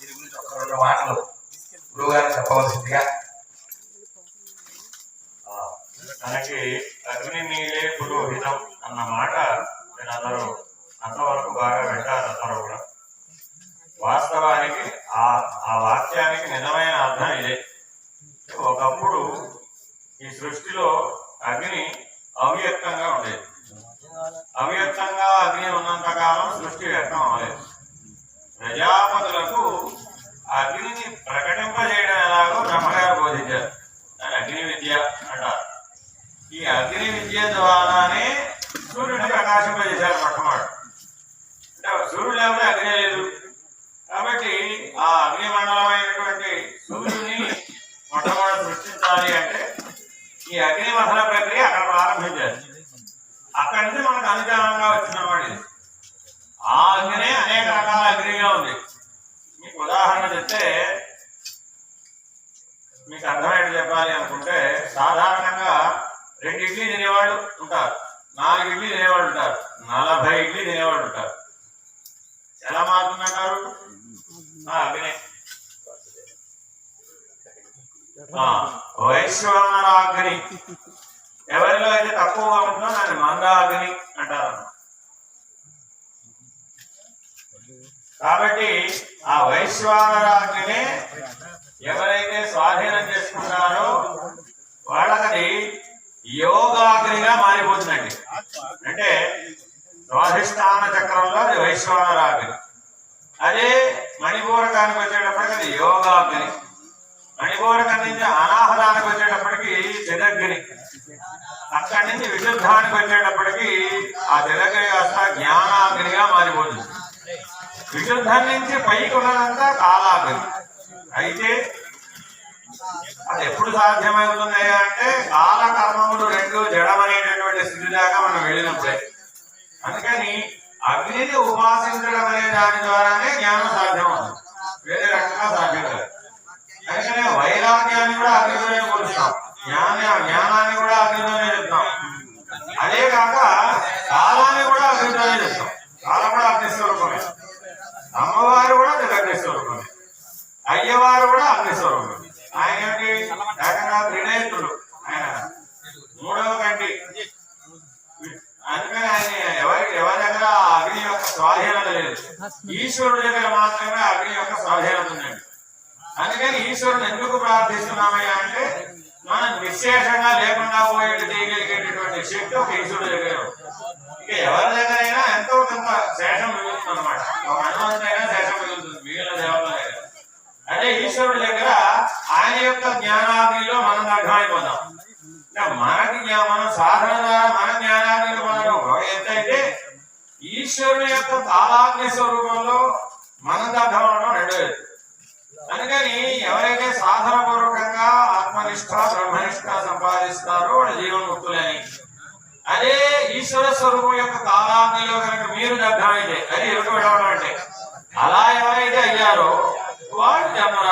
దీని గురించి ఒక రెండు మాటలు గురువు చెప్పవలసిందిగా. మనకి అగ్ని నీలే పురోహితం అన్న మాట మీరందరూ అంతవరకు బాగా వింటారు అందరూ కూడా. వాస్తవానికి ఆ ఆ వాక్యానికి నిజమైన అర్థం ఇదే. ఒకప్పుడు ఈ సృష్టిలో అగ్ని అవ్యక్తంగా ఉండేది. అవ్యక్తంగా అగ్ని ఉన్నంత కాలం సృష్టి వ్యక్తం అవ్వలేదు. ప్రజాపతులకు అగ్నిని ప్రకటింపజేయడం ఎలాగో బ్రహ్మగారు బోధించారు. దాని అగ్ని విద్య అంటారు. ఈ అగ్ని విద్య ద్వారానే సూర్యుడిని ప్రకాశింపజేశారు మొట్టమొదటి. అంటే సూర్యుడు లేకపోతే అగ్ని లేదు. కాబట్టి ఆ అగ్ని మండలమైనటువంటి సూర్యుని మొట్టమొదటి సృష్టించాలి అంటే ఈ అగ్ని మసల ప్రక్రియ అక్కడ ప్రారంభించారు. అక్కడి నుంచి మనకు అనుచారంగా వచ్చినవాడు ఇది ఆ అగ్నే అనేక రకాల ఉంది. మీకు ఉదాహరణ చెప్తే మీకు అర్థమయ్యేది చెప్పాలి అనుకుంటే సాధారణంగా రెండు ఇడ్లీ తినేవాళ్ళు ఉంటారు. నాలుగు ఇడ్లీ తినేవాళ్ళు ఉంటారు. నలభై ఇడ్లీ తినేవాళ్ళు ఉంటారు. ఎలా మారుతుందంటారు? ఆ, అగ్ని వైశ్వానరాగ్ని. ఎవరిలో అయితే తక్కువగా ఉంటుందో దాన్ని మందాగ్ని అంటారు. కాబట్టి ఆ వైశ్వానరాజుని ఎవరైతే స్వాధీనం చేసుకున్నారో వాళ్ళకది యోగాగ్నిగా మారిపోతుందండి. అంటే స్వాధిష్టాన చక్రంలో అది వైశ్వానరాగ్ని అదే మణిపూరకానికి వచ్చేటప్పటికి అది యోగాగ్ని. మణిపూరకం నుంచి అనాహదానికి వచ్చేటప్పటికి చిదగ్ని అక్కడి నుంచి విశుద్ధానికి వచ్చేటప్పటికి ఆ చిదగ్ని కాస్త జ్ఞానాగ్నిగా మారిపోతుంది. విశుద్ధం నుంచి పైకి ఉన్నదంతా కాలాగ్ని అయితే అది ఎప్పుడు సాధ్యమవుతున్నాయా అంటే కాల కర్మములు రెండు జడమనేటటువంటి స్థితి దాకా మనం వెళ్ళినప్పుడే. అందుకని అగ్నిని ఉపాసించడం అనే దాని ద్వారానే జ్ఞానం సాధ్యం అవుతుంది వేరే రకంగా సాధ్యం కాదు. అందుకనే వైరాగ్యాన్ని కూడా అగ్నితోనే పోలుస్తాం జ్ఞాన జ్ఞానాన్ని కూడా అగ్నితోనే చెప్తాం. అదే కాక కాలాన్ని కూడా అగ్నితోనే చెప్తాం. అయ్యవారు ఆయన ఏంటి ఏకంగా త్రినేత్రుడు. ఆయన మూడవ కంటి. అందుకని ఆయన ఎవరి ఎవరి దగ్గర అగ్ని యొక్క స్వాధీనత లేదు? ఈశ్వరుడి దగ్గర మాత్రమే అగ్ని యొక్క స్వాధీనత ఉందండి. అందుకని ఈశ్వరుని ఎందుకు ప్రార్థిస్తున్నామయ్యా అంటే మనం విశేషంగా లేకుండా పోయేట్టు చేయగలిగేటటువంటి శక్తి ఒక ఈశ్వరుడి దగ్గర ఇక ఎవరి దగ్గరైనా ఎంతో కొంత శేషం మిగులుతుంది అనమాట ఒక హనుమంతుడైనా శేషం మిగులుతుంది. మిగిలిన దేవతల అదే ఈశ్వరుడి దగ్గర ఆయన యొక్క జ్ఞానాగ్నిలో మనం అర్థమైపోతాం ఇంకా మనకి జ్ఞా- మన సాధన ద్వారా మన జ్ఞానాన్ని మనం ఎంతైతే ఈశ్వరుని యొక్క కాలాగ్ని స్వరూపంలో మన దగ్ధం అవడం రెండో అందుకని ఎవరైతే సాధన పూర్వకంగా ఆత్మనిష్ట బ్రహ్మనిష్ట సంపాదిస్తారో జీవన జీవన్ముక్తులని అదే ఈశ్వర స్వరూపం యొక్క కాలాగ్నిలో కనుక మీరు దగ్ధమైతే అది ఎరుక అంటే అలా ఎవరైతే అయ్యారో వాళ్ళు జన్మరా